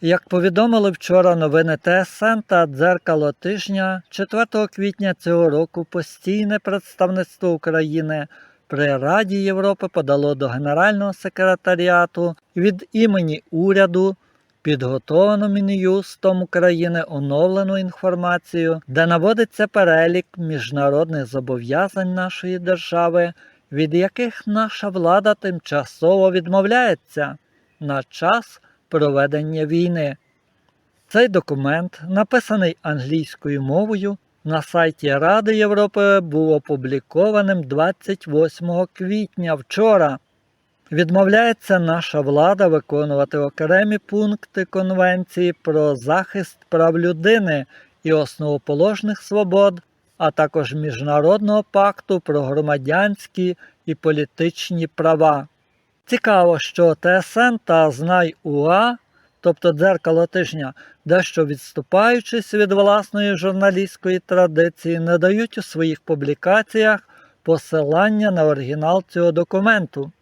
Як повідомили вчора новини ТСН та дзеркало тижня, 4 квітня цього року постійне представництво України при Раді Європи подало до Генерального секретаріату від імені уряду підготовлену Мін'юстом України оновлену інформацію, де наводиться перелік міжнародних зобов'язань нашої держави, від яких наша влада тимчасово відмовляється на час проведення війни. Цей документ, написаний англійською мовою, на сайті Ради Європи був опублікованим 28 квітня вчора. Відмовляється наша влада виконувати окремі пункти Конвенції про захист прав людини і основоположних свобод, а також Міжнародного пакту про громадянські і політичні права. Цікаво, що ТСН та Знай УА, тобто дзеркало тижня, дещо відступаючись від власної журналістської традиції, не дають у своїх публікаціях посилання на оригінал цього документу.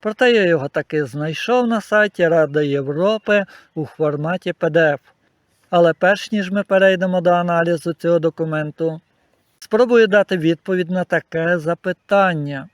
Проте я його таки знайшов на сайті Ради Європи у форматі PDF. Але перш ніж ми перейдемо до аналізу цього документу, спробую дати відповідь на таке запитання.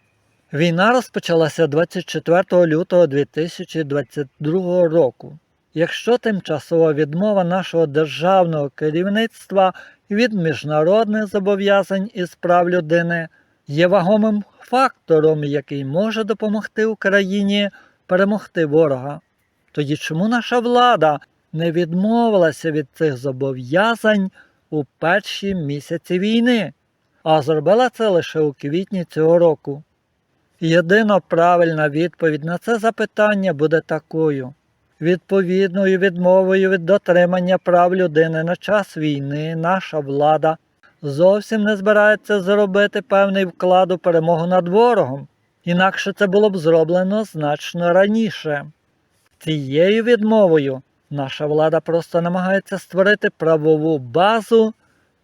Війна розпочалася 24 лютого 2022 року. Якщо тимчасова відмова нашого державного керівництва від міжнародних зобов'язань із прав людини є вагомим фактором, який може допомогти Україні перемогти ворога, тоді чому наша влада не відмовилася від цих зобов'язань у перші місяці війни, а зробила це лише у квітні цього року? Єдино правильна відповідь на це запитання буде такою. Відповідною відмовою від дотримання прав людини на час війни наша влада зовсім не збирається зробити певний вклад у перемогу над ворогом, інакше це було б зроблено значно раніше. Цією відмовою наша влада просто намагається створити правову базу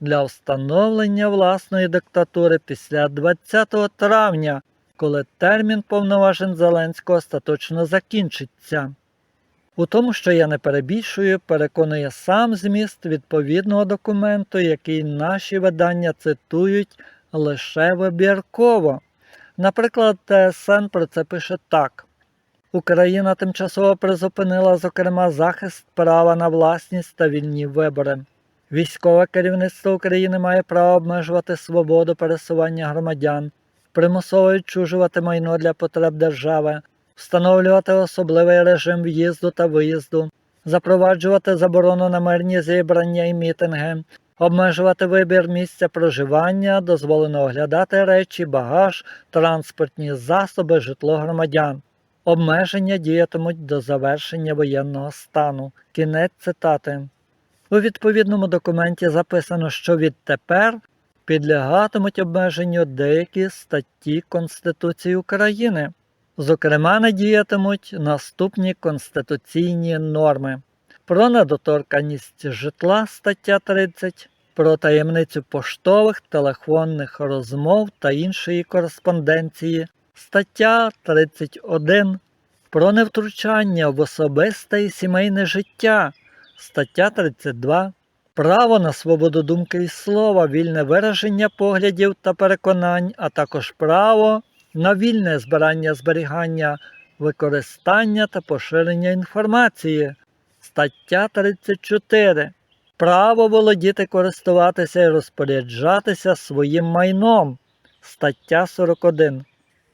для встановлення власної диктатури після 20 травня, коли термін повноважень Зеленського остаточно закінчиться. У тому, що я не перебільшую, переконує сам зміст відповідного документу, який наші видання цитують лише вибірково. Наприклад, ТСН про це пише так. Україна тимчасово призупинила, зокрема, захист права на власність та вільні вибори. Військове керівництво України має право обмежувати свободу пересування громадян, примусово відчужувати майно для потреб держави, встановлювати особливий режим в'їзду та виїзду, запроваджувати заборону на мирні зібрання і мітинги, обмежувати вибір місця проживання, дозволено оглядати речі, багаж, транспортні засоби, житло громадян. Обмеження діятимуть до завершення воєнного стану. Кінець цитати. У відповідному документі записано, що відтепер підлягатимуть обмеженню деякі статті Конституції України. Зокрема, не діятимуть наступні конституційні норми про недоторканність житла стаття 30, про таємницю поштових телефонних розмов та іншої кореспонденції, стаття 31, про невтручання в особисте і сімейне життя, стаття 32, право на свободу думки і слова, вільне вираження поглядів та переконань, а також право на вільне збирання зберігання, використання та поширення інформації. Стаття 34. Право володіти, користуватися і розпоряджатися своїм майном. Стаття 41.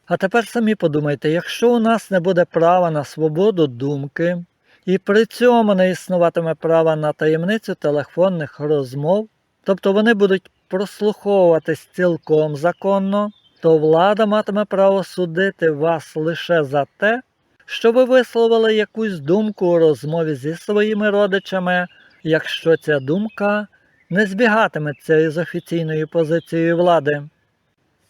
А тепер самі подумайте, якщо у нас не буде права на свободу думки, і при цьому не існуватиме права на таємницю телефонних розмов, тобто вони будуть прослуховуватись цілком законно, то влада матиме право судити вас лише за те, що ви висловили якусь думку у розмові зі своїми родичами, якщо ця думка не збігатиметься із офіційною позицією влади.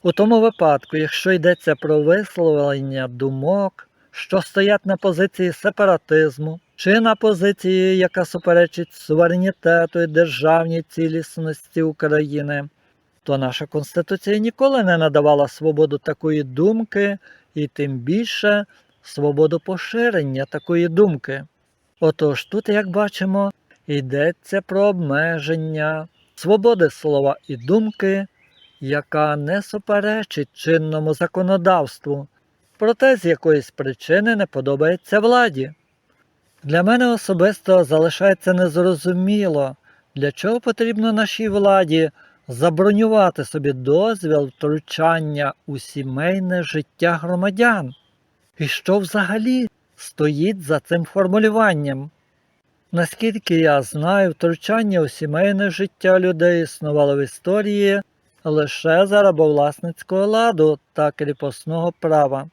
У тому випадку, якщо йдеться про висловлення думок, що стоять на позиції сепаратизму, чи на позиції, яка суперечить суверенітету і державній цілісності України, то наша Конституція ніколи не надавала свободу такої думки і тим більше свободу поширення такої думки. Отож тут, як бачимо, йдеться про обмеження свободи слова і думки, яка не суперечить чинному законодавству, проте з якоїсь причини не подобається владі. Для мене особисто залишається незрозуміло, для чого потрібно нашій владі забронювати собі дозвіл втручання у сімейне життя громадян. І що взагалі стоїть за цим формулюванням? Наскільки я знаю, втручання у сімейне життя людей існувало в історії лише за рабовласницького ладу та кріпосного права.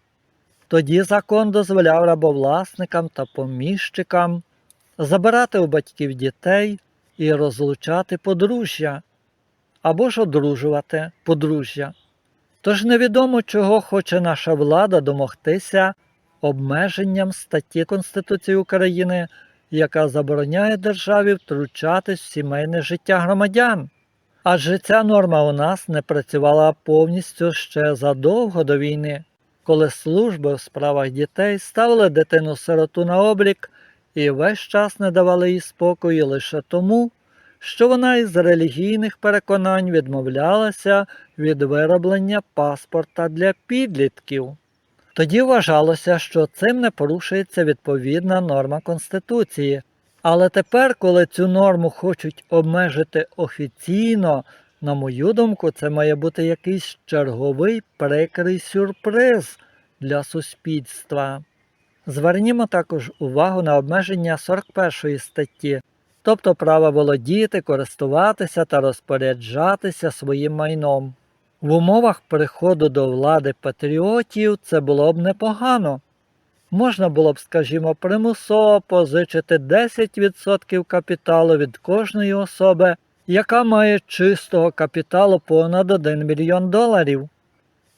Тоді закон дозволяв рабовласникам та поміщикам забирати у батьків дітей і розлучати подружжя або ж одружувати подружжя. Тож невідомо, чого хоче наша влада домогтися обмеженням статті Конституції України, яка забороняє державі втручатись в сімейне життя громадян. Адже ця норма у нас не працювала повністю ще задовго до війни, коли служби в справах дітей ставили дитину сироту на облік і весь час не давали їй спокою лише тому, що вона із релігійних переконань відмовлялася від вироблення паспорта для підлітків. Тоді вважалося, що цим не порушується відповідна норма Конституції. Але тепер, коли цю норму хочуть обмежити офіційно, на мою думку, це має бути якийсь черговий прикрий сюрприз для суспільства. Звернімо також увагу на обмеження 41 статті, тобто право володіти, користуватися та розпоряджатися своїм майном. В умовах приходу до влади патріотів це було б непогано. Можна було б, скажімо, примусово позичити 10% капіталу від кожної особи, яка має чистого капіталу понад 1 мільйон доларів.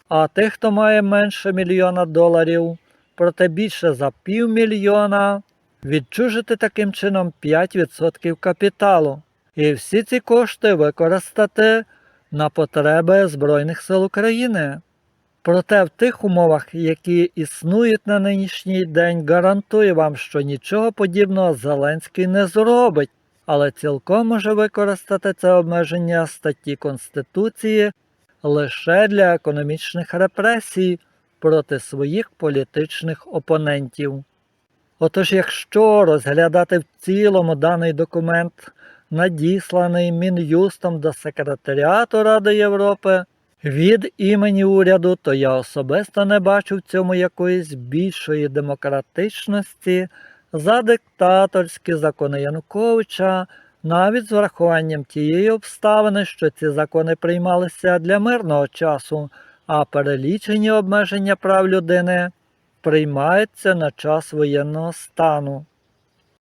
А тих, хто має менше мільйона доларів, проте більше за півмільйона, відчужити таким чином 5% капіталу. І всі ці кошти використати на потреби Збройних сил України. Проте в тих умовах, які існують на нинішній день, гарантую вам, що нічого подібного Зеленський не зробить, але цілком може використати це обмеження статті Конституції лише для економічних репресій проти своїх політичних опонентів. Отож, якщо розглядати в цілому даний документ, надісланий Мін'юстом до секретаріату Ради Європи, від імені уряду, то я особисто не бачу в цьому якоїсь більшої демократичності за диктаторські закони Януковича, навіть з врахуванням тієї обставини, що ці закони приймалися для мирного часу, а перелічені обмеження прав людини приймаються на час воєнного стану.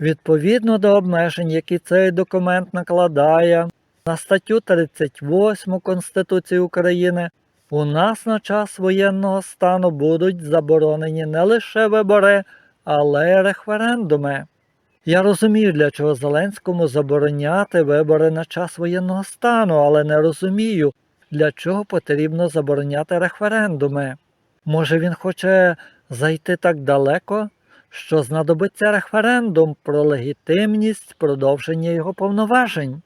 Відповідно до обмежень, які цей документ накладає, на статтю 38 Конституції України у нас на час воєнного стану будуть заборонені не лише вибори, але референдуми. Я розумію, для чого Зеленському забороняти вибори на час воєнного стану, але не розумію, для чого потрібно забороняти референдуми. Може він хоче зайти так далеко, що знадобиться референдум про легітимність продовження його повноважень.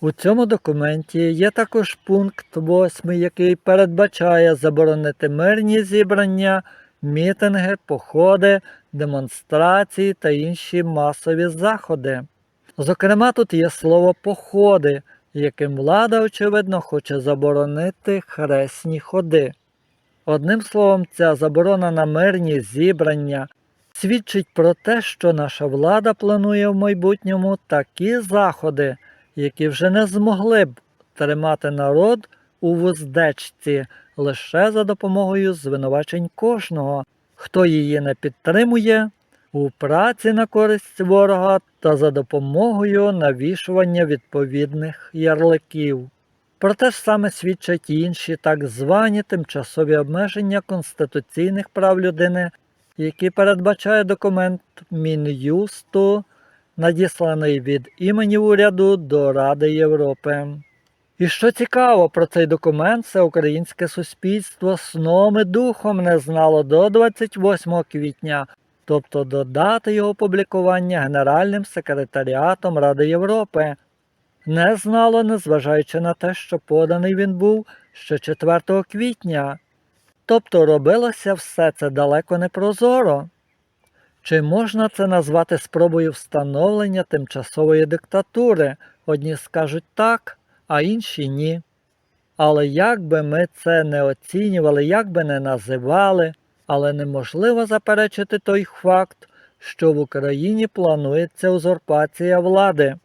У цьому документі є також пункт 8, який передбачає заборонити мирні зібрання, мітинги, походи, демонстрації та інші масові заходи. Зокрема, тут є слово походи, яким влада, очевидно, хоче заборонити хресні ходи. Одним словом, ця заборона на мирні зібрання свідчить про те, що наша влада планує в майбутньому такі заходи, які вже не змогли б тримати народ у вуздечці лише за допомогою звинувачень кожного, хто її не підтримує, у праці на користь ворога та за допомогою навішування відповідних ярликів. Проте ж саме свідчать інші так звані тимчасові обмеження конституційних прав людини, які передбачає документ Мін'юсту надісланий від імені уряду до Ради Європи. І що цікаво про цей документ, це українське суспільство сном і духом не знало до 28 квітня, тобто до дати його публікування Генеральним секретаріатом Ради Європи. Не знало, незважаючи на те, що поданий він був ще 4 квітня. Тобто робилося все це далеко не прозоро. Чи можна це назвати спробою встановлення тимчасової диктатури? Одні скажуть так, а інші ні. Але як би ми це не оцінювали, як би не називали, але неможливо заперечити той факт, що в Україні планується узурпація влади,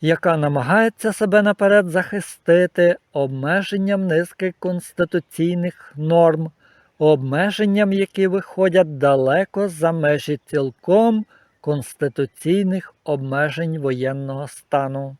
яка намагається себе наперед захистити обмеженням низки конституційних норм, обмеженням, які виходять далеко за межі цілком конституційних обмежень воєнного стану.